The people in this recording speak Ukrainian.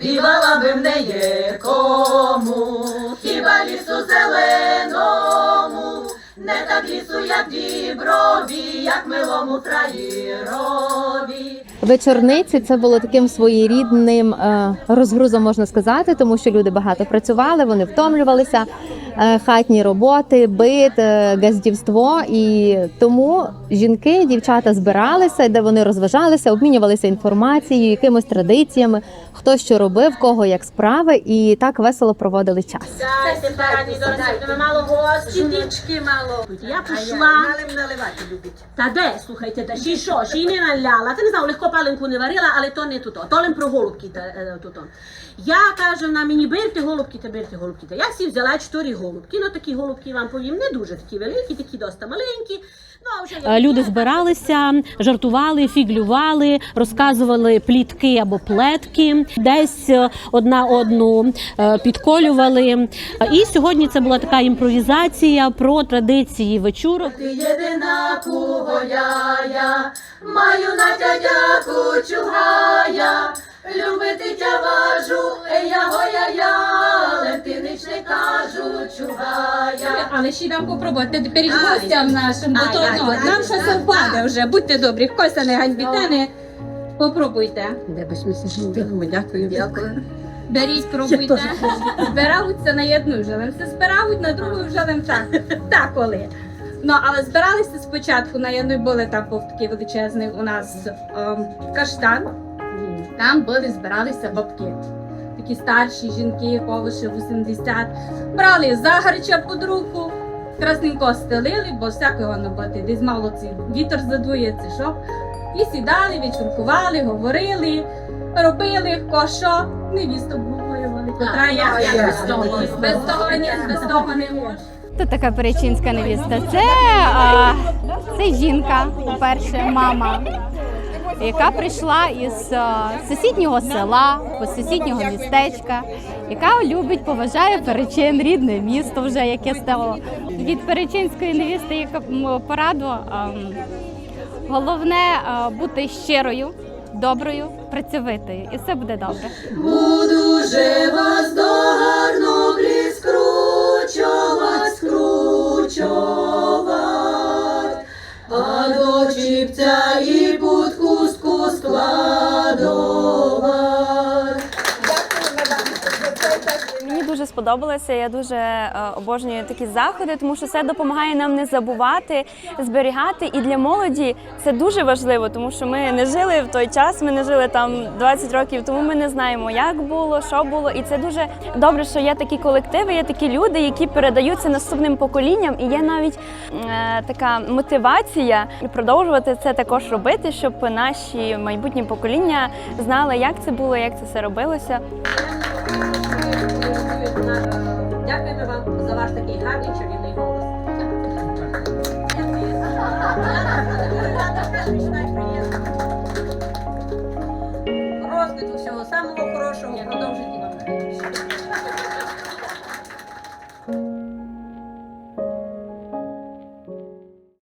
співала би в неї кому, хіба лісу зеленому, не так лісу, як діброві, як милому країрові. Вечорниці це було таким своєрідним е, розгрузом, можна сказати, тому що люди багато працювали, вони втомлювалися. Е, Хатні роботи, бит, е, газдівство, і тому жінки, дівчата збиралися, де вони розважалися, обмінювалися інформацією, якимось традиціями, хто що робив, кого як справи, і так весело проводили час. Дайте, пані, доросла, мало гості. Дічки мало. Я пішла. Наливати любить. Та де, слухайте, та ще що, ще й не наляла. Ти не знав, легко паленку не варила, але то не туто. То лим про голубки та, е, туто. Я кажу, на мені берте голубки та берте голубки. Та я всі взяла чотири голубки. Ну такі голубки вам повім, не дуже такі великі, такі доста маленькі. Ну, а вже Люди збиралися, жартували, фіглювали, розказували плітки або плетки, десь е, одна одну е, підколювали. І сьогодні це була така імпровізація про традиції вечірок. Ти єдина кугоя, маю на дядяку чугая, любити тя Але ще дам попробувати тепер і гостям нашим, бо Ай, то ай, ну, ай, нам ай, ще ай, совпаде вже. Будьте добрі, Кося не ганьбіте, не попробуйте. Дякую. Дякую. Беріть, пробуйте. Збираються на одну жилем, все збирають на другу жилем так. Так коли. Ну, але збиралися спочатку на одну були там був такий величезний у нас ем, каштан. Там були, збиралися бабки. Такі старші жінки, повише 80. Брали загарча під руку, красненько стелили, бо всякого не бути. Десь мало цей вітер задує, це що. І сідали, відчуркували, говорили, робили кощо, невісту обговорювали, котра я я без того. без того ні, без того не можу. Хто така перечинська невіста? Це, а, це жінка, по-перше, мама, яка прийшла із сусіднього села, з сусіднього містечка, яка любить, поважає перечин, рідне місто вже яке стало. Від перечинської невісти яка пораду. Головне бути щирою, доброю, працьовитою, і все буде добре. Буду же дуже сподобалося. Я дуже е, обожнюю такі заходи, тому що це допомагає нам не забувати, зберігати. І для молоді це дуже важливо, тому що ми не жили в той час. Ми не жили там 20 років, тому ми не знаємо, як було, що було. І це дуже добре, що є такі колективи, є такі люди, які передаються наступним поколінням. І є навіть е, така мотивація продовжувати це також робити, щоб наші майбутні покоління знали, як це було, як це все робилося. Гарний чарівний голос. Розвитку всього самого хорошого, продовжуйте вам.